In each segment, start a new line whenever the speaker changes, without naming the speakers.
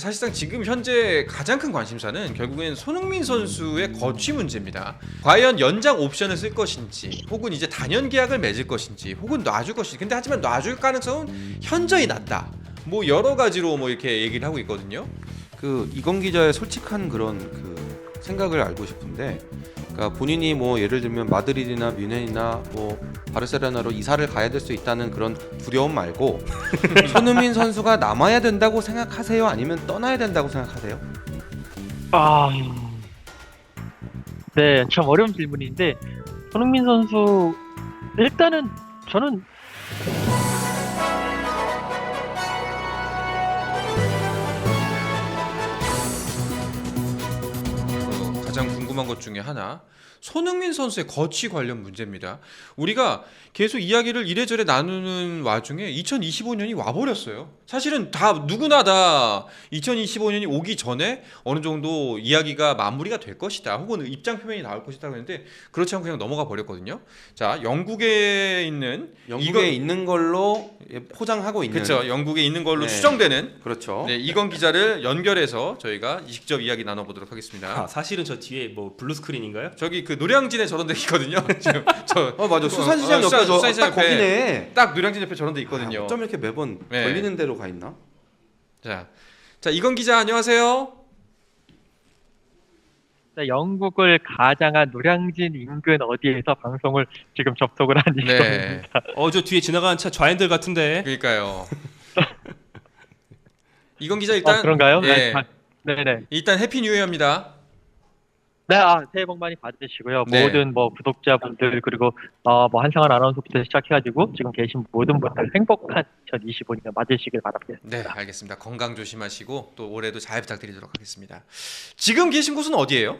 사실상 지금 현재 가장 큰 관심사는 결국엔 손흥민 선수의 거취 문제입니다. 과연 연장 옵션을 쓸 것인지, 혹은 이제 단연 계약을 맺을 것인지, 혹은 놔줄 것인지. 근데 하지만 놔줄 가능성은 현저히 낮다. 뭐 여러 가지로 뭐 이렇게 얘기를 하고 있거든요.
그 이건 기자의 솔직한 그런 그 생각을 알고 싶은데 그러니까 본인이 뭐 예를 들면 마드리드나 뮌헨이나 뭐 바르셀로나로 이사를 가야 될 수 있다는 그런 두려움 말고 손흥민 선수가 남아야 된다고 생각하세요? 아니면 떠나야 된다고 생각하세요?
아, 네, 참 어려운 질문인데 손흥민 선수 일단은 저는
가장 궁금한 것 중에 하나 손흥민 선수의 거취 관련 문제입니다. 우리가 계속 이야기를 이래저래 나누는 와중에 2025년이 와버렸어요. 사실은 다 누구나 다 2025년이 오기 전에 어느 정도 이야기가 마무리가 될 것이다. 혹은 입장 표명이 나올 것이다 그랬는데 그렇지 않고 그냥 넘어가 버렸거든요. 자 영국에 있는
영국에
이거-
있는 걸로 예, 포장하고 있는
그렇죠. 영국에 있는 걸로
네.
추정되는
그렇죠.
네, 이건 기자를 연결해서 저희가 직접 이야기 나눠 보도록 하겠습니다.
아, 사실은 저 뒤에 뭐 블루 스크린인가요?
저기 그 노량진에 저런 데 있거든요. 지금 저
어 맞아 수산시장
어,
옆에
수산-
저
수산시장
딱
옆에
거기네.
딱 노량진 옆에 저런 데 있거든요.
아, 어쩜 이렇게 매번
네.
걸리는 대로 가 있나?
자, 자 이건 기자 안녕하세요.
영국을 가장한 노량진 인근 어디에서 방송을 지금 접속을 한
네,
시점입니다.
어 저 뒤에 지나가는 차 좌핸들 같은데.
그러니까요. 이건 기자 일단
아, 그런가요?
예,
네, 가- 네네.
일단 해피 뉴 이어입니다.
네, 아, 새해 복 많이 받으시고요.
네.
모든 뭐 구독자분들 그리고 어, 뭐 한상환 아나운서부터 시작해가지고 지금 계신 모든 분들 행복한 2025년 맞으시길 바랍니다.
네, 알겠습니다. 건강 조심하시고 또 올해도 잘 부탁드리도록 하겠습니다. 지금 계신 곳은 어디예요?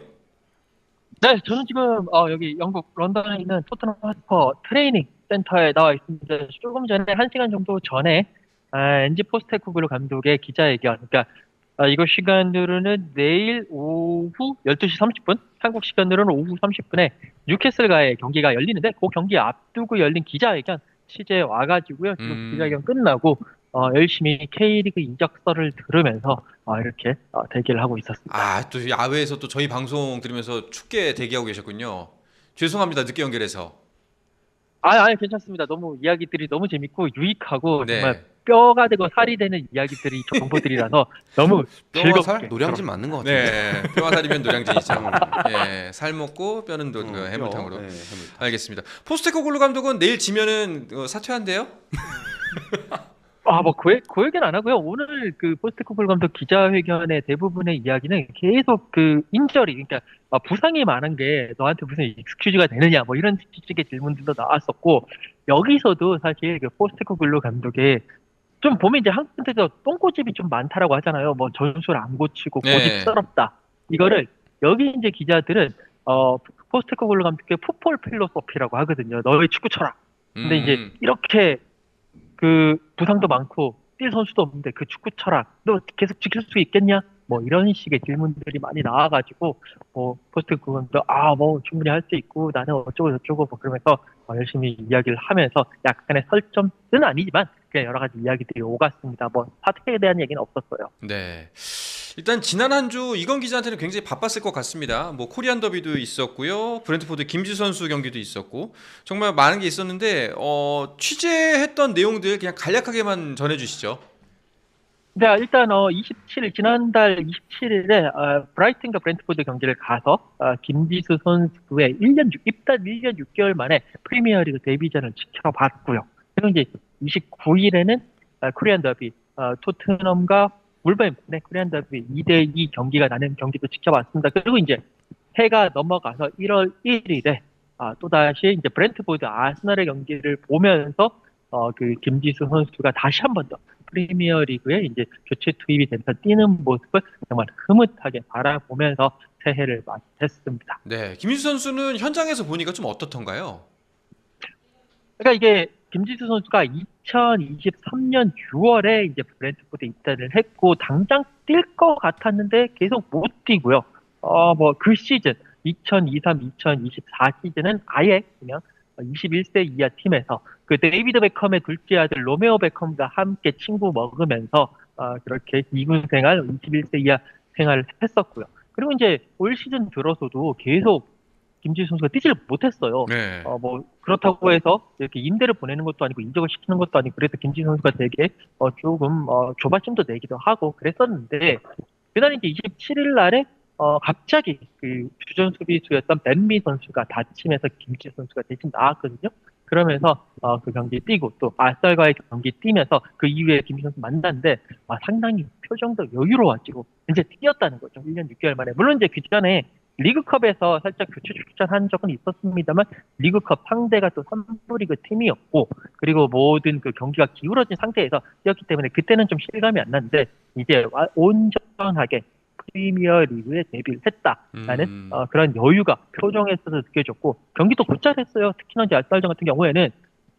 네, 저는 지금 어, 여기 영국 런던에 있는 토트넘 하스퍼 트레이닝 센터에 나와 있습니다. 조금 전에 한 시간 정도 전에 아, 엔지 포스테코글루 감독의 기자회견, 그러니까 아, 이거 시간으로는 내일 오후 12시 30분, 한국 시간으로는 오후 30분에 뉴캐슬과의 경기가 열리는데 그 경기 앞두고 열린 기자회견 취재에 와가지고요. 지금
음.
기자회견 끝나고 어, 열심히 K리그 인적설을 들으면서 어, 이렇게 어, 대기를 하고 있었습니다.
아, 또 야외에서 또 저희 방송 들으면서 춥게 대기하고 계셨군요. 죄송합니다. 늦게 연결해서.
아, 아니 괜찮습니다. 너무 이야기들이 너무 재밌고 유익하고
네.
정말 뼈가 되고 살이 되는 이야기들이 정보들이라서 너무
뼈와
즐겁게
살 노량진 맞는 것 같은데.
네, 뼈와 살이면 노량진이죠. 예, 살 먹고 뼈는 또
어,
그 해물탕으로.
뼈. 네, 해물탕.
알겠습니다. 포스테코글루 감독은 내일 지면은 어, 사퇴한대요?
아, 뭐, 그, 그 얘기는 안 하고요. 오늘 그 포스트코글 감독 기자회견의 대부분의 이야기는 계속 그 인절이, 그러니까 아, 부상이 많은 게 너한테 무슨 익스큐즈가 되느냐, 뭐 이런 식의 질문들도 나왔었고, 여기서도 사실 그 포스트코글로 감독의 좀 보면 이제 한국한테서 똥꼬집이 좀 많다라고 하잖아요. 뭐 전술 안 고치고
네.
고집스럽다. 이거를 여기 이제 기자들은 어 포스트코글로 감독의 풋볼 필로소피라고 하거든요. 너의 축구 철학. 근데
음,
이제 이렇게 그 부상도 많고 뛸 선수도 없는데 그 축구 철학 너 계속 지킬 수 있겠냐? 뭐 이런 식의 질문들이 많이 나와가지고 뭐 포스트 그건도 아뭐 충분히 할 수 있고 나는 어쩌고 저쩌고 뭐 그러면서 어, 열심히 이야기를 하면서 약간의 설점은 아니지만 그냥 여러 가지 이야기들이 오갔습니다. 뭐 사퇴에 대한 얘기는 없었어요.
네. 일단 지난 한 주 이건 기자한테는 굉장히 바빴을 것 같습니다. 뭐 코리안 더비도 있었고요. 브렌트포드 김지 선수 경기도 있었고 정말 많은 게 있었는데 어, 취재했던 내용들 그냥 간략하게만 전해 주시죠.
네, 일단 어 27일 지난달 27일에 어, 브라이튼과 브렌트포드 경기를 가서 어, 김지수 선수의 1년 6, 입단 1년 6개월 만에 프리미어리그 데뷔전을 지켜봤고요. 그리고 이제 29일에는 어, 코리안 더비 어, 토트넘과 울버햄튼의 코리안 더비 2대2 경기가 나는 경기도 지켜봤습니다. 그리고 이제 해가 넘어가서 1월 1일에 아, 또다시 이제 브렌트포드 아스널의 경기를 보면서 어, 그 김지수 선수가 다시 한 번 더 프리미어 리그에 이제 교체 투입이 되면서 뛰는 모습을 정말 흐뭇하게 바라보면서 새해를 맞이했습니다.
네. 김민수 선수는 현장에서 보니까 좀 어떻던가요?
그러니까 이게 김지수 선수가 2023년 6월에 이제 브랜트포드 입단을 했고 당장 뛸 것 같았는데 계속 못 뛰고요. 어 뭐 그 시즌 2023-2024 시즌은 아예 그냥 21세 이하 팀에서 그 데이비드 베컴의 둘째 아들 로메오 베컴과 함께 친구 먹으면서 어, 그렇게 2군 생활, 21세 이하 생활을 했었고요. 그리고 이제 올 시즌 들어서도 계속 김지수 선수가 뛰지를 못했어요.
네.
어, 뭐, 그렇다고 해서 이렇게 임대를 보내는 것도 아니고 인적을 시키는 것도 아니고 그래서 김지수 선수가 되게 어, 조금 어, 조바심도 내기도 하고 그랬었는데 그날 이제 27일 날에 어, 갑자기 그 주전 수비수였던 벤미 선수가 다치면서 김지수 선수가 대신 나왔거든요. 그러면서 어, 그 경기 뛰고 또 아스달과의 경기 뛰면서 그 이후에 김지수 선수 만났는데 아, 상당히 표정도 여유로워지고 이제 뛰었다는 거죠. 1년 6개월 만에. 물론 이제 그 전에 리그컵에서 살짝 교체 출전한 적은 있었습니다만 리그컵 상대가 또 3부 리그 팀이었고 그리고 모든 그 경기가 기울어진 상태에서 뛰었기 때문에 그때는 좀 실감이 안 났는데 이제 와- 온전하게 프리미어 리그에 데뷔를 했다라는
음.
어, 그런 여유가 표정에서도 느껴졌고 경기도 곧잘 했어요. 특히나 이제 알살전 같은 경우에는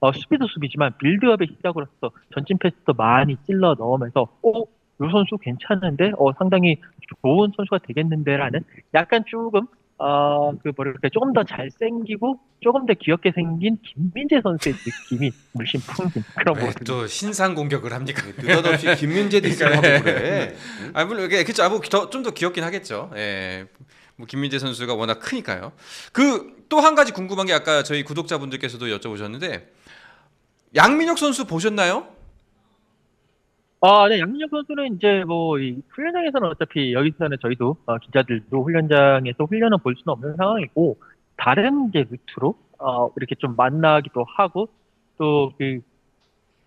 어, 수비도 수비지만 빌드업의 시작으로서 전진 패스도 많이 찔러 넣으면서 오, 요 선수 괜찮은데 어, 상당히 좋은 선수가 되겠는데라는 약간 조금 어, 그 뭐랄까 조금 더 잘생기고 조금 더 귀엽게 생긴 김민재 선수의 느낌이 물씬 풍긴 그런
왜
모습.
또 신상 공격을 합니까?
느닷없이 김민재 디스를 하고 그래.
아 물론 이게 그쵸, 뭐좀 더 귀엽긴 하겠죠. 예. 뭐 김민재 선수가 워낙 크니까요. 그 또 한 가지 궁금한 게 아까 저희 구독자분들께서도 여쭤보셨는데 양민혁 선수 보셨나요?
아, 네, 양민혁 선수는 이제 뭐, 이 훈련장에서는 어차피 여기서는 저희도, 어, 기자들도 훈련장에서 훈련을 볼 수는 없는 상황이고, 다른 이제 루트로, 어, 이렇게 좀 만나기도 하고, 또 그,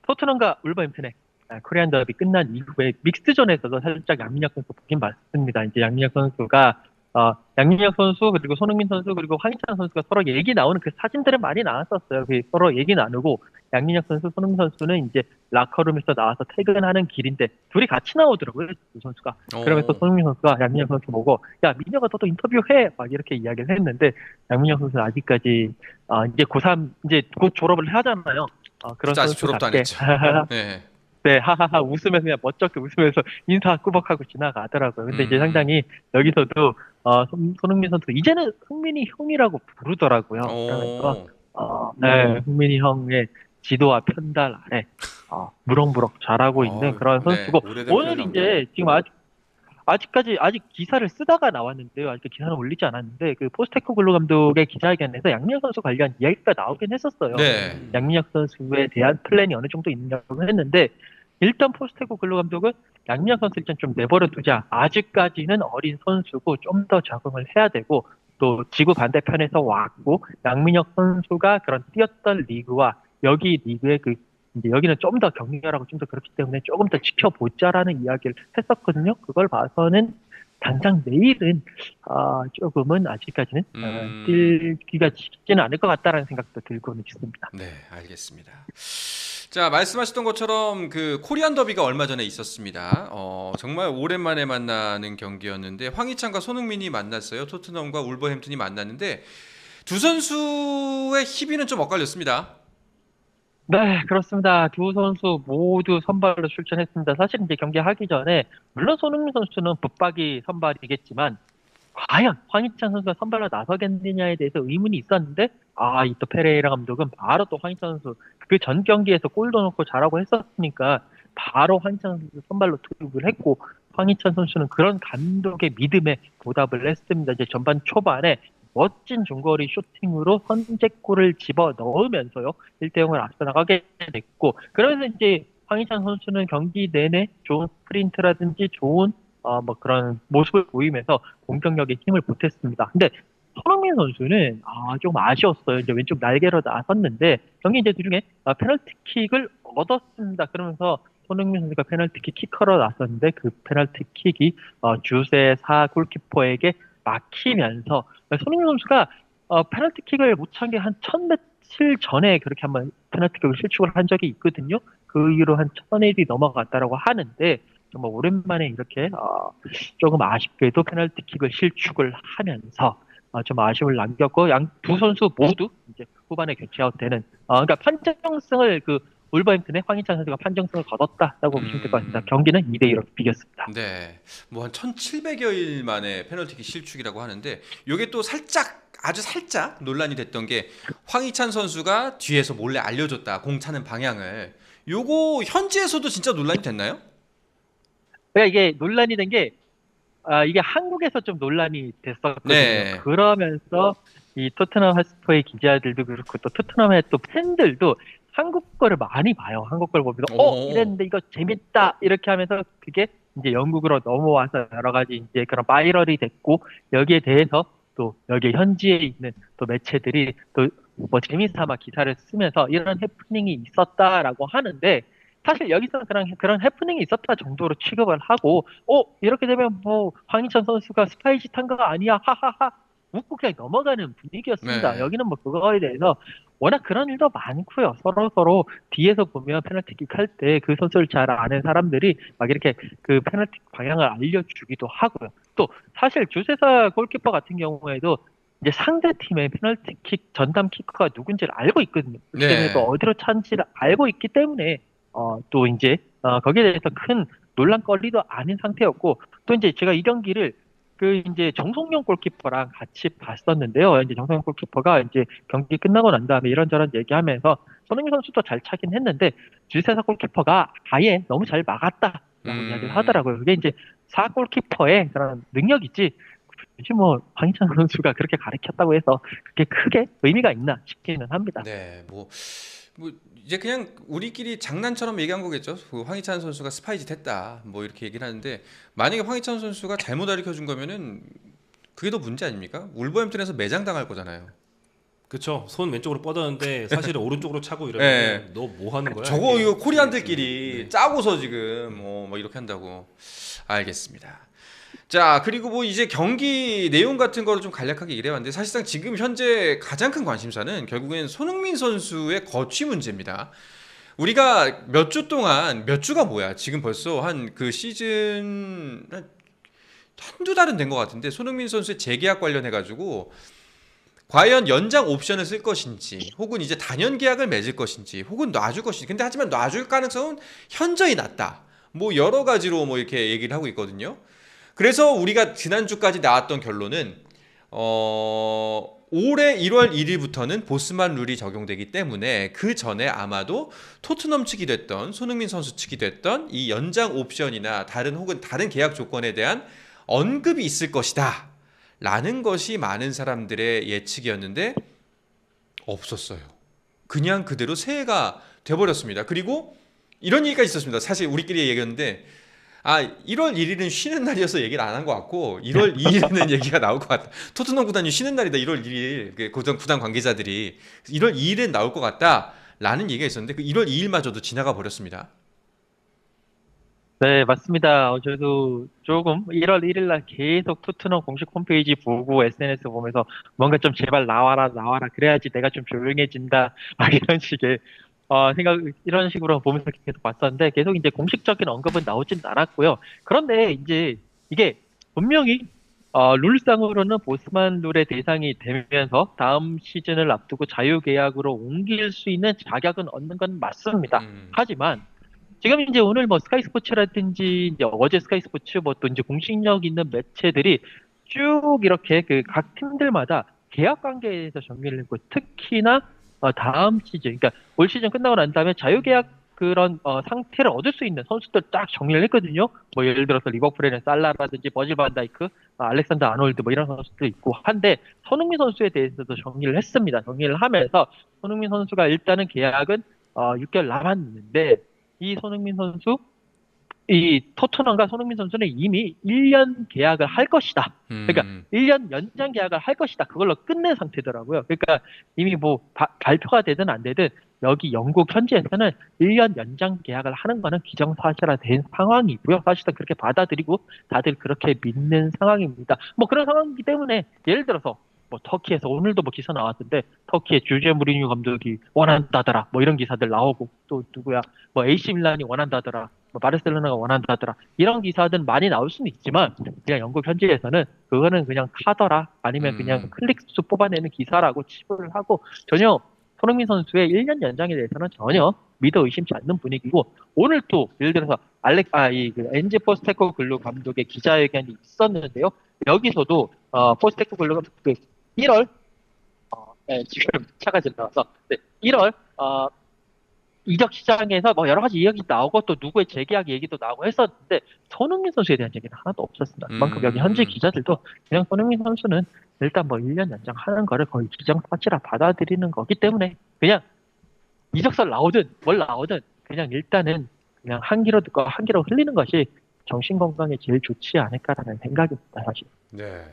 토트넘과 울버햄튼의 아, 코리안 더비 끝난 이후에 믹스전에서도 살짝 양민혁 선수 보긴 봤습니다. 이제 양민혁 선수가, 어, 양민혁 선수, 그리고 손흥민 선수, 그리고 황희찬 선수가 서로 얘기 나오는 그 사진들은 많이 나왔었어요. 그 서로 얘기 나누고, 양민혁 선수, 손흥민 선수는 이제 라커룸에서 나와서 퇴근하는 길인데 둘이 같이 나오더라고요 두 선수가 그러면서
어.
손흥민 선수가 양민혁 선수 보고 야 민혁아 너도 인터뷰해 막 이렇게 이야기를 했는데 양민혁 선수는 아직까지 어, 이제 고3 이제 곧 졸업을 하잖아요 어, 그런
그쵸, 아직 졸업도 안
선수답게
네.
네 하하하 웃으면서 그냥 멋쩍게 웃으면서 인사 꾸벅하고 지나가더라고요 근데 이제
음.
상당히 여기서도 어, 손, 손흥민 선수 이제는 흥민이 형이라고 부르더라고요 그러면서
어.
어, 네, 흥민이 형의 지도와 편달 아래 어, 무럭무럭 잘하고 있는
어,
그런
네,
선수고
오래된
오늘. 이제 지금 아직 아직까지 아직 기사를 쓰다가 나왔는데요. 아직 기사는 올리지 않았는데 그 포스테코 글로 감독의 기자회견에서 양민혁 선수 관련 이야기가 나오긴 했었어요.
네.
양민혁 선수에 대한 플랜이 어느 정도 있냐고 했는데 일단 포스테코 글로 감독은 양민혁 선수 일단 좀 내버려 두자. 아직까지는 어린 선수고 좀 더 적응을 해야 되고 또 지구 반대편에서 왔고 양민혁 선수가 그런 뛰었던 리그와 여기 리그의 그 이제 여기는 좀 더 격렬하고 좀 더 그렇기 때문에 조금 더 지켜보자라는 이야기를 했었거든요. 그걸 봐서는 당장 내일은 아, 조금은 아직까지는 어,
음.
뛸기가 쉽지는 않을 것 같다라는 생각도 들고는 있습니다.
네, 알겠습니다. 자, 말씀하셨던 것처럼 그 코리안 더비가 얼마 전에 있었습니다. 어, 정말 오랜만에 만나는 경기였는데 황희찬과 손흥민이 만났어요. 토트넘과 울버햄튼이 만났는데 두 선수의 희비는 좀 엇갈렸습니다.
네, 그렇습니다. 두 선수 모두 선발로 출전했습니다. 사실 이제 경기 하기 전에 물론 손흥민 선수는 붙박이 선발이겠지만 과연 황희찬 선수가 선발로 나서겠느냐에 대해서 의문이 있었는데 아, 이또 페레이라 감독은 바로 또 황희찬 선수 그 전 경기에서 골도 넣고 잘하고 했었으니까 바로 황희찬 선수 선발로 투입을 했고 황희찬 선수는 그런 감독의 믿음에 보답을 했습니다. 이제 전반 초반에 멋진 중거리 슈팅으로 선제골을 집어 넣으면서요. 1대 0을 앞서 나가게 됐고 그러면서 이제 황희찬 선수는 경기 내내 좋은 스프린트라든지 좋은 어, 뭐 그런 모습을 보이면서 공격력에 힘을 보탰습니다. 근데 손흥민 선수는 아, 좀 아쉬웠어요. 이제 왼쪽 날개로 나섰는데 경기 이제 도중에 아, 페널티킥을 얻었습니다. 그러면서 손흥민 선수가 페널티킥 키커로 나섰는데 그 페널티킥이 어, 주세 사 골키퍼에게 막히면서 손흥민 선수가 어, 페널티킥을 못 찬 게 한 천 며칠 전에 그렇게 한번 페널티킥을 실축을 한 적이 있거든요. 그 이후로 한 천일이 넘어갔다라고 하는데 정말 오랜만에 이렇게 어, 조금 아쉽게도 페널티킥을 실축을 하면서 어, 좀 아쉬움을 남겼고 양 두 선수 모두 이제 후반에 교체아웃 되는 어, 그러니까 판정승을 그 울버햄튼의 황희찬 선수가 판정승을 거뒀다라고 보시면 될 것 같습니다.
음.
경기는 2대 2로 비겼습니다.
네. 뭐 한 1700여일 만에 페널티킥 실축이라고 하는데 요게 또 살짝 아주 살짝 논란이 됐던 게 황희찬 선수가 뒤에서 몰래 알려줬다. 공 차는 방향을. 요거 현지에서도 진짜 논란이 됐나요?
그러니까 이게 논란이 된 게 아, 이게 한국에서 좀 논란이 됐었거든요.
네.
그러면서 이 토트넘 핫스퍼의 기자들도 그렇고 또 토트넘의 또 팬들도 한국 거를 많이 봐요. 한국 걸 보면서
오.
어 이랬는데 이거 재밌다 이렇게 하면서 그게 이제 영국으로 넘어와서 여러 가지 이제 그런 바이럴이 됐고 여기에 대해서 또 여기 현지에 있는 또 매체들이 또 뭐 재미삼아 기사를 쓰면서 이런 해프닝이 있었다라고 하는데 사실 여기서 그런 그런 해프닝이 있었다 정도로 취급을 하고 어 이렇게 되면 뭐 황희찬 선수가 스파이 짓 한 거 아니야 하하하 웃고 그냥 넘어가는 분위기였습니다.
네.
여기는 뭐 그거에 대해서 워낙 그런 일도 많고요. 서로 서로 뒤에서 보면 페널티킥 할 때 그 선수를 잘 아는 사람들이 막 이렇게 그 페널티 방향을 알려주기도 하고요. 또 사실 주세사 골키퍼 같은 경우에도 이제 상대 팀의 페널티킥 전담 키커가 누군지를 알고 있거든요.
네.
그때문에 또 어디로 찬지를 알고 있기 때문에 어, 또 이제 어, 거기에 대해서 큰 논란거리도 아닌 상태였고 또 이제 제가 이 경기를 그 이제 정성용 골키퍼랑 같이 봤었는데요. 이제 정성용 골키퍼가 이제 경기 끝나고 난 다음에 이런저런 얘기하면서 손흥민 선수도 잘 차긴 했는데 주세사 골키퍼가 아예 너무 잘 막았다 라고
음.
이야기를 하더라고요. 그게 이제 사 골키퍼의 그런 능력이지 굳이 뭐 황희찬 선수가 그렇게 가르쳤다고 해서 그게 크게 의미가 있나 싶기는 합니다.
네, 뭐, 뭐 이제 그냥 우리끼리 장난처럼 얘기한 거겠죠. 그 황희찬 선수가 스파이짓 했다, 뭐 이렇게 얘기를 하는데 만약에 황희찬 선수가 잘못 가르쳐 준 거면은 그게 더 문제 아닙니까? 울버햄튼에서 매장 당할 거잖아요.
그쵸. 손 왼쪽으로 뻗었는데 사실은 오른쪽으로 차고
네.
이러면 너뭐 하는 거야?
저거. 이거 코리안들끼리
네.
짜고서 지금 뭐, 뭐 이렇게 한다고 알겠습니다. 자 그리고 뭐 이제 경기 내용 같은 거를 좀 간략하게 얘기해봤는데 사실상 지금 현재 가장 큰 관심사는 결국엔 손흥민 선수의 거취 문제입니다. 우리가 몇 주 동안 몇 주가 뭐야? 지금 벌써 한 그 시즌 한 한두 달은 된 것 같은데 손흥민 선수의 재계약 관련해 가지고 과연 연장 옵션을 쓸 것인지 혹은 이제 단연 계약을 맺을 것인지 혹은 놔줄 것인지. 근데 하지만 놔줄 가능성은 현저히 낮다. 뭐 여러 가지로 뭐 이렇게 얘기를 하고 있거든요 그래서 우리가 지난주까지 나왔던 결론은 어 올해 1월 1일부터는 보스만 룰이 적용되기 때문에 그 전에 아마도 토트넘 측이 됐던 손흥민 선수 측이 됐던 이 연장 옵션이나 다른 혹은 다른 계약 조건에 대한 언급이 있을 것이다. 라는 것이 많은 사람들의 예측이었는데 없었어요. 그냥 그대로 새해가 돼버렸습니다. 그리고 이런 얘기가 있었습니다. 사실 우리끼리 얘기했는데 아 1월 1일은 쉬는 날이어서 얘기를 안 한 것 같고 1월 2일은 얘기가 나올 것 같다. 토트넘 구단이 쉬는 날이다. 1월 1일 그 구단 구단 관계자들이 1월 2일은 나올 것 같다라는 얘기가 있었는데 그 1월 2일마저도 지나가 버렸습니다.
네, 맞습니다. 어, 저도 조금 1월 1일 날 계속 토트넘 공식 홈페이지 보고 SNS 보면서 뭔가 좀 제발 나와라, 나와라. 그래야지 내가 좀 조용해진다. 막 이런 식의 어, 생각, 이런 식으로 보면서 계속 봤었는데 계속 이제 공식적인 언급은 나오진 않았고요. 그런데 이제 이게 분명히 어, 룰상으로는 보스만 룰의 대상이 되면서 다음 시즌을 앞두고 자유계약으로 옮길 수 있는 자격은 얻는 건 맞습니다.
음.
하지만 지금 이제 오늘 뭐 스카이 스포츠라든지 이제 어제 스카이 스포츠 뭐 또 이제 공식력 있는 매체들이 쭉 이렇게 그 각 팀들마다 계약 관계에서 정리를 했고 특히나 어, 다음 시즌 그러니까 올 시즌 끝나고 난 다음에 자유계약 그런 어, 상태를 얻을 수 있는 선수들 딱 정리를 했거든요. 뭐 예를 들어서 리버풀에는 살라라든지 버질 반다이크, 아, 알렉산더 아놀드 뭐 이런 선수도 있고 한데 손흥민 선수에 대해서도 정리를 했습니다. 정리를 하면서 손흥민 선수가 일단은 계약은 어, 6개월 남았는데 이 손흥민 선수 이 토트넘과 손흥민 선수는 이미 1년 계약을 할 것이다. 그러니까
음.
1년 연장 계약을 할 것이다. 그걸로 끝낸 상태더라고요. 그러니까 이미 뭐 바- 발표가 되든 안 되든 여기 영국 현지에서는 1년 연장 계약을 하는 거는 기정사실화된 상황이고요. 사실은 그렇게 받아들이고 다들 그렇게 믿는 상황입니다. 뭐 그런 상황이기 때문에 예를 들어서 뭐 터키에서 오늘도 뭐 기사 나왔던데 터키의 주제 무리뉴 감독이 원한다더라 뭐 이런 기사들 나오고 또 누구야 뭐 AC 밀란이 원한다더라 뭐 바르셀로나가 원한다더라. 이런 기사들 많이 나올 수는 있지만 그냥 영국 현지에서는 그거는 그냥 카더라. 아니면
음.
그냥 클릭수 뽑아내는 기사라고 치부를 하고 전혀 손흥민 선수의 1년 연장에 대해서는 전혀 믿어 의심치 않는 분위기고 오늘 또 예를 들어서 알렉 아이그 엔지 포스테코 글루 감독의 기자회견이 있었는데요. 여기서도 어 포스테코 글루 감독 그 1월 어, 네, 지금 차가 지나와서 네, 1월 어 이적 시장에서 뭐 여러 가지 이야기 나오고 또 누구의 재계약 얘기도 나오고 했었는데 손흥민 선수에 대한 얘기는 하나도 없었습니다. 그만큼
음.
여기 현지 기자들도 그냥 손흥민 선수는 일단 뭐 1년 연장하는 거를 거의 기정사실화 받아들이는 거기 때문에 그냥 이적설 나오든 뭘 나오든 그냥 일단은 그냥 한 귀로 듣고 한 귀로 흘리는 것이 정신 건강에 제일 좋지 않을까라는 생각입니다, 사실.
네.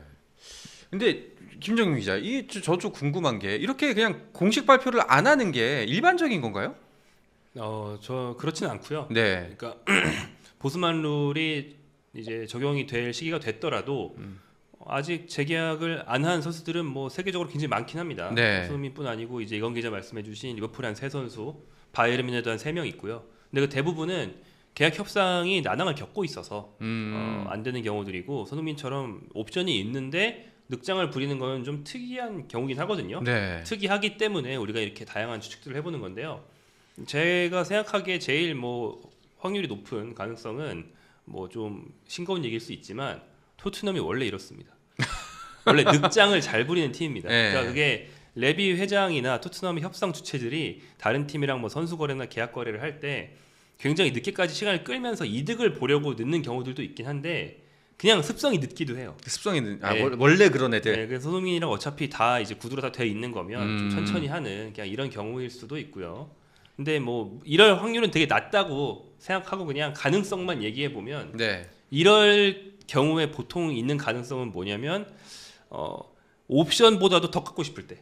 근데 김정민 기자, 이저좀 궁금한 게 이렇게 그냥 공식 발표를 안 하는 게 일반적인 건가요?
어, 저 그렇지는 않고요.
네.
그러니까 보스만 룰이 이제 적용이 될 시기가 됐더라도
음.
아직 재계약을 안 한 선수들은 뭐 세계적으로 굉장히 많긴 합니다.
네.
손흥민뿐 아니고 이제 이건 기자 말씀해주신 리버풀 한세 선수, 바이에른 뮌헨도 한 세 명 있고요. 근데 그 대부분은 계약 협상이 난항을 겪고 있어서
음.
어, 안 되는 경우들이고 손흥민처럼 옵션이 있는데 늑장을 부리는 건 좀 특이한 경우긴 하거든요.
네.
특이하기 때문에 우리가 이렇게 다양한 추측들을 해보는 건데요. 제가 생각하기에 제일 뭐 확률이 높은 가능성은 뭐 좀 싱거운 얘기일 수 있지만 토트넘이 원래 이렇습니다. 원래 늑장을 잘 부리는 팀입니다.
네.
그러니까 그게 레비 회장이나 토트넘 협상 주체들이 다른 팀이랑 뭐 선수 거래나 계약 거래를 할 때 굉장히 늦게까지 시간을 끌면서 이득을 보려고 늦는 경우들도 있긴 한데 그냥 습성이 늦기도 해요.
습성이 있는- 아,
네.
월- 원래 그런 애들.
네, 그래서 손흥민이랑 어차피 다 이제 구두로 다 돼 있는 거면
음.
좀 천천히 하는 그냥 이런 경우일 수도 있고요. 근데 뭐 이럴 확률은 되게 낮다고 생각하고 그냥 가능성만 얘기해 보면
네.
이럴 경우에 보통 있는 가능성은 뭐냐면 어 옵션보다도 더 갖고 싶을 때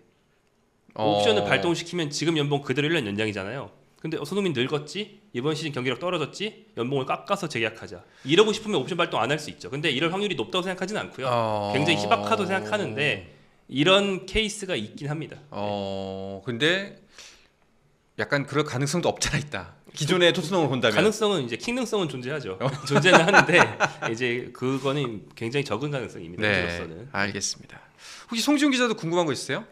옵션을
어.
발동시키면 지금 연봉 그대로 1년 연장이잖아요. 근데 어, 손흥민 늙었지 이번 시즌 경기력 떨어졌지 연봉을 깎아서 재계약하자 이러고 싶으면 옵션 발동 안 할 수 있죠. 근데 이럴 확률이 높다고 생각하지는 않고요.
어.
굉장히 희박하다고 생각하는데 이런 케이스가 있긴 합니다.
어. 근데 약간 그럴 가능성도 없잖아 있다. 기존의 토트넘을 본다면.
가능성은 이제 킹능성은 존재하죠. 존재는 하는데 이제 그거는 굉장히 적은 가능성입니다.
네.
현재로서는.
알겠습니다. 혹시 송지훈 기자도 궁금한 거 있으세요?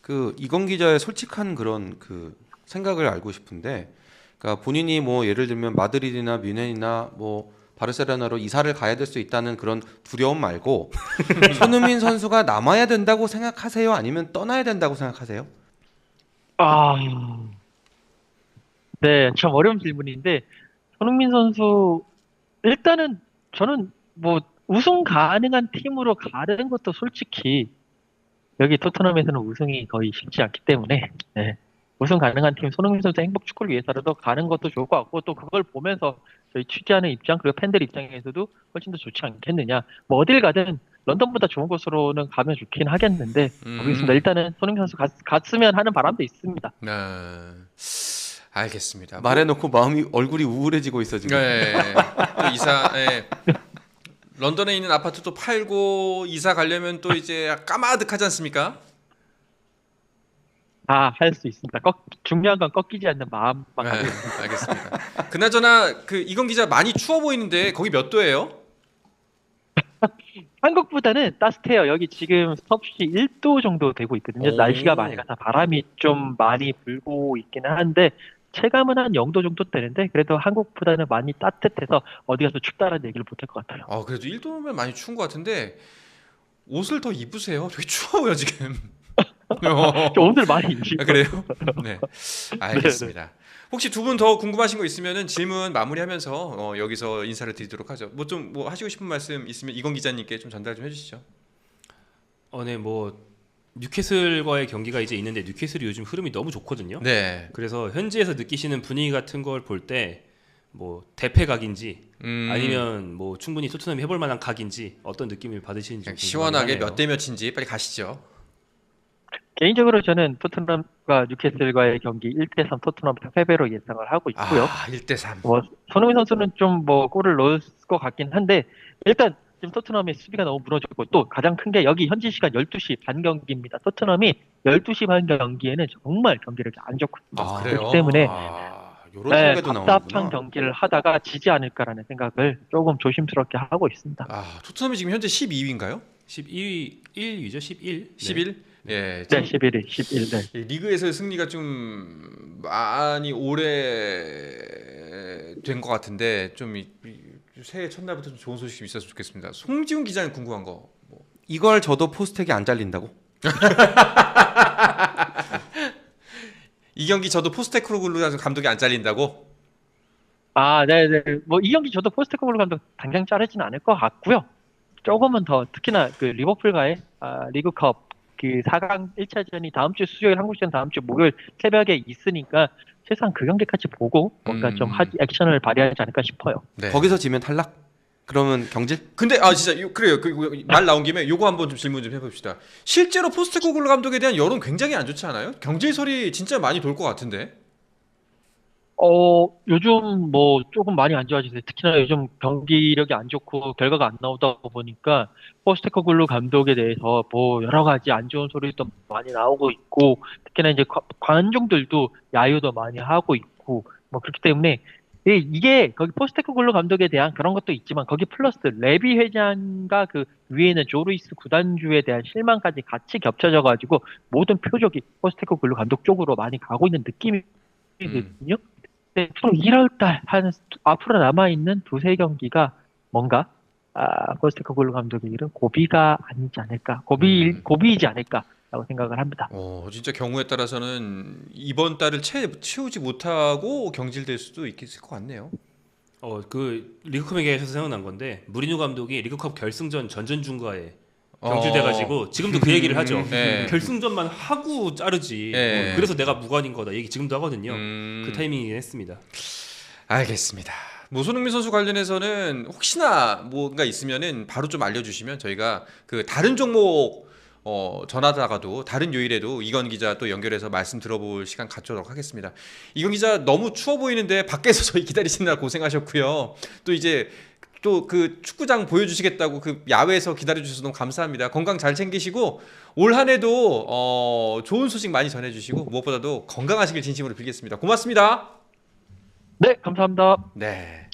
그 이건 기자의 솔직한 그런 그 생각을 알고 싶은데, 그러니까 본인이 뭐 예를 들면 마드리드나 뮌헨이나 뭐 바르셀로나로 이사를 가야 될 수 있다는 그런 두려움 말고 손흥민 선수가 남아야 된다고 생각하세요? 아니면 떠나야 된다고 생각하세요?
아, 네, 참 어려운 질문인데, 손흥민 선수, 일단은 저는 뭐 우승 가능한 팀으로 가는 것도 솔직히 여기 토트넘에서는 우승이 거의 쉽지 않기 때문에, 네, 우승 가능한 팀 손흥민 선수 행복 축구를 위해서라도 가는 것도 좋을 것 같고, 또 그걸 보면서 저희 취재하는 입장, 그리고 팬들 입장에서도 훨씬 더 좋지 않겠느냐. 뭐 어딜 가든 런던보다 좋은 곳으로는 가면 좋긴 하겠는데,
음.
모르겠습니다. 일단은 손흥민 선수 갔, 갔으면 하는 바람도 있습니다.
네. 알겠습니다.
말해놓고 마음이 얼굴이 우울해지고 있어 지금.
네. 또 이사 예. 런던에 있는 아파트 또 팔고 이사 가려면 또 이제 까마득하지 않습니까?
다할수 있습니다. 꺾, 중요한 건 꺾이지 않는 마음만
네,
가지고 있습니다.
알겠습니다. 그나저나 그 이건 기자 많이 추워 보이는데 거기 몇 도예요?
한국보다는 따뜻해요. 여기 지금 섭씨 1도 정도 되고 있거든요.
오.
날씨가 맑아서 바람이 좀 많이 불고 있기는 한데 체감은 한 0도 정도 되는데 그래도 한국보다는 많이 따뜻해서 어디 가서 춥다는 얘기를 못 할 것 같아요.
아 그래도 1도면 많이 추운 것 같은데 옷을 더 입으세요. 되게 추워요 지금. 어.
저 옷을 많이 입고
아, 그래요? 네, 알겠습니다. 혹시 두 분 더 궁금하신 거 있으면은 질문 마무리하면서 어, 여기서 인사를 드리도록 하죠. 뭐좀뭐 하시고 싶은 말씀 있으면 이건 기자님께 좀 전달 좀 해주시죠.
어, 네, 뭐 뉴캐슬과의 경기가 이제 있는데 뉴캐슬이 요즘 흐름이 너무 좋거든요.
네.
그래서 현지에서 느끼시는 분위기 같은 걸 볼 때 뭐 대패 각인지
음,
아니면 뭐 충분히 토트넘이 해볼 만한 각인지 어떤 느낌을 받으시는지
시원하게. 몇 대 몇인지 빨리 가시죠.
개인적으로 저는 토트넘과 뉴캐슬과의 경기 1대 3 토트넘 패배로 예상을 하고 있고요.
아, 1대 3.
뭐 손흥민 선수는 좀 뭐 골을 넣을 것 같긴 한데 일단 지금 토트넘의 수비가 너무 무너졌고 또 가장 큰 게 여기 현지 시간 12시 반 경기입니다. 토트넘이 12시 반 경기에는 정말 경기력이 안 좋거든요.
아,
그렇기? 때문에
아,
네, 답답한. 경기를 하다가 지지 않을까라는 생각을 조금 조심스럽게 하고 있습니다.
아, 토트넘이 지금 현재 12위인가요?
11위 1위죠, 11.
11? 예.
네,
지금
11일, 11일. 네.
이 리그에서의 승리가 좀 많이 오래 된 것 같은데 좀 이- 새해 첫날부터 좀 좋은 소식이 있었으면 좋겠습니다. 송지훈 기자는 궁금한 거. 뭐.
이걸 저도 포스텍이 안 잘린다고?
이 경기 저도 포스테크로글루 감독이 안 잘린다고?
아, 네 네. 뭐이 경기 저도 포스트코글로 감독 당장 자르진 않을 것 같고요. 조금은 더 특히나 그 리버풀과의 아, 리그컵 그 4강 1차전이 다음 주 수요일 한국 시간 다음 주 목요일 새벽에 있으니까 최소한 그 경기까지 보고 뭔가
음.
좀 하, 액션을 발휘하지 않을까 싶어요.
네.
거기서 지면 탈락? 그러면 경질?
근데 아 진짜 요- 그래요. 그 말 나온 김에 요거 한번 좀 질문 좀 해봅시다. 실제로 포스테코글루 감독에 대한 여론 굉장히 안 좋지 않아요? 경질설이 진짜 많이 돌 것 같은데.
어, 요즘 뭐 조금 많이 안 좋아지세요. 특히나 요즘 경기력이 안 좋고 결과가 안 나오다 보니까 포스테코글루 감독에 대해서 뭐 여러 가지 안 좋은 소리도 많이 나오고 있고 특히나 이제 관- 관중들도 야유도 많이 하고 있고 뭐 그렇기 때문에 이- 이게 거기 포스테코글루 감독에 대한 그런 것도 있지만 거기 플러스 레비 회장과 그 위에 있는 조루이스 구단주에 대한 실망까지 같이 겹쳐져 가지고 모든 표적이 포스테코글루 감독 쪽으로 많이 가고 있는 느낌이거든요. 네, 총 1월 달 한 앞으로 남아 있는 두세 경기가 뭔가 아, 포스테코글루 감독의 일은 고비가 아니지 않을까, 고비
음.
고비이지 않을까 라고 생각을 합니다.
어 진짜 경우에 따라서는 이번 달을 채, 채우지 못하고 경질될 수도 있을 것 같네요.
어 그 리그컵 얘기하셔서 생각난 건데 무리뉴 감독이 리그컵 결승전 전전 중과에 경질돼가지고 지금도 그 얘기를 하죠.
어. 네.
결승전만 하고 자르지.
네.
어, 그래서 내가 무관인 거다. 얘기 지금도 하거든요.
음,
그 타이밍이긴 했습니다.
알겠습니다. 뭐 손흥민 선수 관련해서는 혹시나 뭔가 있으면은 바로 좀 알려주시면 저희가 그 다른 종목 어, 전하다가도 다른 요일에도 이건 기자 또 연결해서 말씀 들어볼 시간 갖도록 하겠습니다. 이건 기자 너무 추워 보이는데 밖에서 저희 기다리시느라 고생하셨고요. 또 이제 또 그 축구장 보여주시겠다고 그 야외에서 기다려주셔서 너무 감사합니다. 건강 잘 챙기시고 올 한 해도 어, 좋은 소식 많이 전해주시고 무엇보다도 건강하시길 진심으로 빌겠습니다. 고맙습니다.
네, 감사합니다.
네.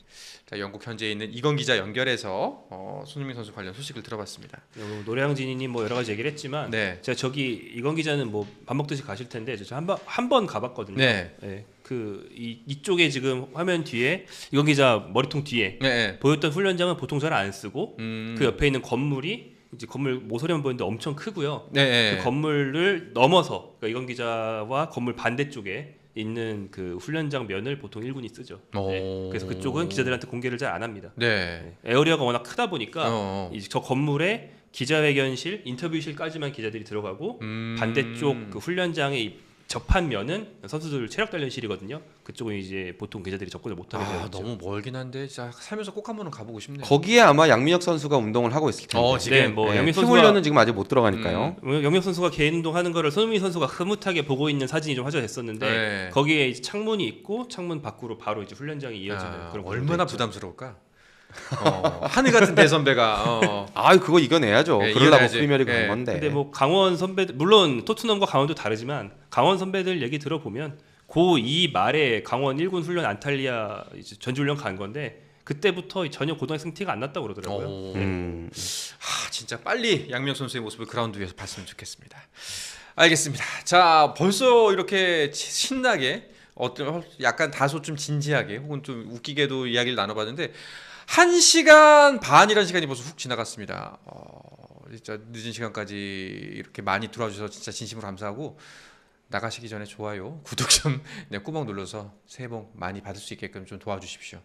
자, 영국 현지에 있는 이건 기자 연결해서 어, 손흥민 선수 관련 소식을 들어봤습니다.
뭐 노래양진이님 뭐 여러 가지 얘기를 했지만
네.
제가 저기 이건 기자는 뭐 밥 먹듯이 가실 텐데 저 한번 한 번 가봤거든요.
네.
그 이, 이쪽에 지금 화면 뒤에 이건 기자 머리통 뒤에
네. 네.
보였던 훈련장은 보통 잘 안 쓰고
음.
그 옆에 있는 건물이 이제 건물 모서리만 보이는데 엄청 크고요.
네. 네.
그 건물을 넘어서 그러니까 이건 기자와 건물 반대쪽에 있는 그 훈련장 면을 보통 1군이 쓰죠. 네.
오.
그래서 그쪽은 기자들한테 공개를 잘 안 합니다.
네.
네. 에어리어가 워낙 크다 보니까
어.
이제 저 건물에 기자회견실, 인터뷰실까지만 기자들이 들어가고
음.
반대쪽 그 훈련장의 이 접한 면은 선수들 체력 단련실이거든요. 그쪽은 이제 보통 기자들이 접근을 못 하게 되어
아,
있죠.
너무 멀긴 한데 진짜 살면서 꼭 한번은 가보고 싶네요.
거기에 아마 양민혁 선수가 운동을 하고 있을 텐데.
어, 지금
네, 뭐
네,
영민
팀
선수가
훈련은 지금 아직 못 들어가니까요.
음, 영명 선수가 개인 운동하는 거를 손흥민 선수가 흐뭇하게 보고 있는 사진이 좀 화제됐었는데
네.
거기에 이제 창문이 있고 창문 밖으로 바로 이제 훈련장이 이어지는
아,
그런
얼마나. 부담스러울까? 어, 하늘 같은 대선배가 어.
아, 그거 이겨내야죠.
네,
그러려고. 프리미어리그
네.
간 건데.
근데 뭐 강원 선배들 물론 토트넘과 강원도 다르지만 강원 선배들 얘기 들어보면 고2 말에 강원 1군 훈련 안탈리아 이제 전지훈련 간 건데 그때부터 전혀 고등학생 티가 안 났다고 그러더라고요.
어.
음.
아, 진짜 빨리 양명 선수의 모습을 그라운드 위에서 봤으면 좋겠습니다. 알겠습니다. 자, 벌써 이렇게 치- 신나게 어떤 약간 다소 좀 진지하게 혹은 좀 웃기게도 이야기를 나눠봤는데 한 시간 반이라는 시간이 벌써 훅 지나갔습니다. 어, 진짜 늦은 시간까지 이렇게 많이 들어와 주셔서 진짜 진심으로 감사하고 나가시기 전에 좋아요, 구독 좀 네, 꾸벅 눌러서 새해 복 많이 받을 수 있게끔 좀 도와주십시오.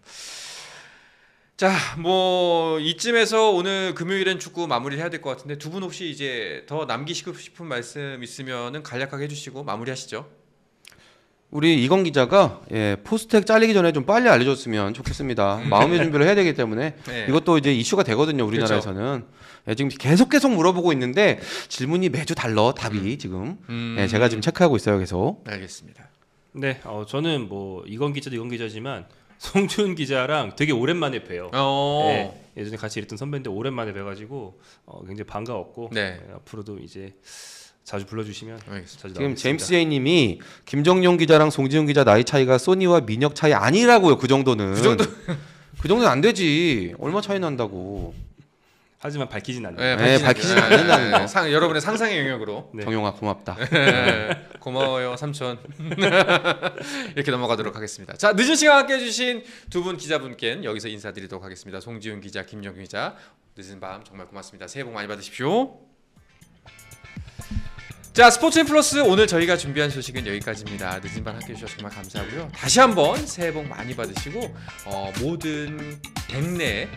자, 뭐 이쯤에서 오늘 금요일엔 축구 마무리를 해야 될 것 같은데 두 분 혹시 이제 더 남기시고 싶은 말씀 있으면은 간략하게 해주시고 마무리하시죠.
우리 이건 기자가 예, 포스텍 잘리기 전에 좀 빨리 알려줬으면 좋겠습니다. 마음의 준비를 해야 되기 때문에
네.
이것도 이제 이슈가 되거든요. 우리나라에서는 예, 지금 계속 계속 물어보고 있는데 질문이 매주 달러 답이 지금
음,
예, 제가 지금 체크하고 있어요. 계속
알겠습니다.
네, 어, 저는 뭐 이건 기자도 이건 기자지만 송준 기자랑 되게 오랜만에 봬요.
어,
네, 예전에 같이 일했던 선배인데 오랜만에 뵈가지고 어, 굉장히 반가웠고
네.
네, 앞으로도 이제 자주 불러주시면
알겠습니다.
자주
지금. 제임스 A님이 김정용 기자랑 송지훈 기자 나이 차이가 소니와 민혁 차이 아니라고요. 그 정도는
그 정도
그 정도는 안 되지. 얼마 차이 난다고.
하지만 밝히진 않는.
네,
네, 밝히진 않는다는 거.
상, 여러분의 상상의 영역으로
네.
정용아 고맙다.
네, 고마워요 삼촌 이렇게 넘어가도록 하겠습니다. 자 늦은 시간 함께 해주신 두 분 기자분께는 여기서 인사드리도록 하겠습니다. 송지훈 기자, 김정규 기자 늦은 밤 정말 고맙습니다. 새해 복 많이 받으십시오. 자 스포츠앤 플러스 오늘 저희가 준비한 소식은 여기까지입니다. 늦은 밤 함께해 주셔서 정말 감사하고요. 다시 한번 새해 복 많이 받으시고 어, 모든 댁내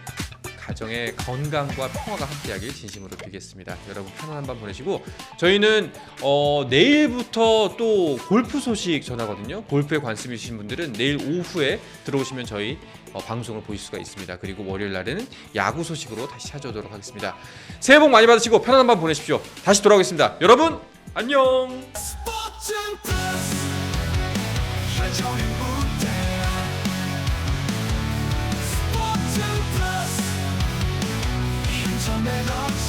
가정의 건강과 평화가 함께하길 진심으로 빌겠습니다. 여러분 편안한 밤 보내시고 저희는 어, 내일부터 또 골프 소식 전하거든요. 골프에 관심 있으신 분들은 내일 오후에 들어오시면 저희 어, 방송을 보실 수가 있습니다. 그리고 월요일 날에는 야구 소식으로 다시 찾아오도록 하겠습니다. 새해 복 많이 받으시고 편안한 밤 보내십시오. 다시 돌아오겠습니다. 여러분 안녕.
스포츠는 플러스. 한정인 무대 스포츠는 플러스. 인터넷 없이.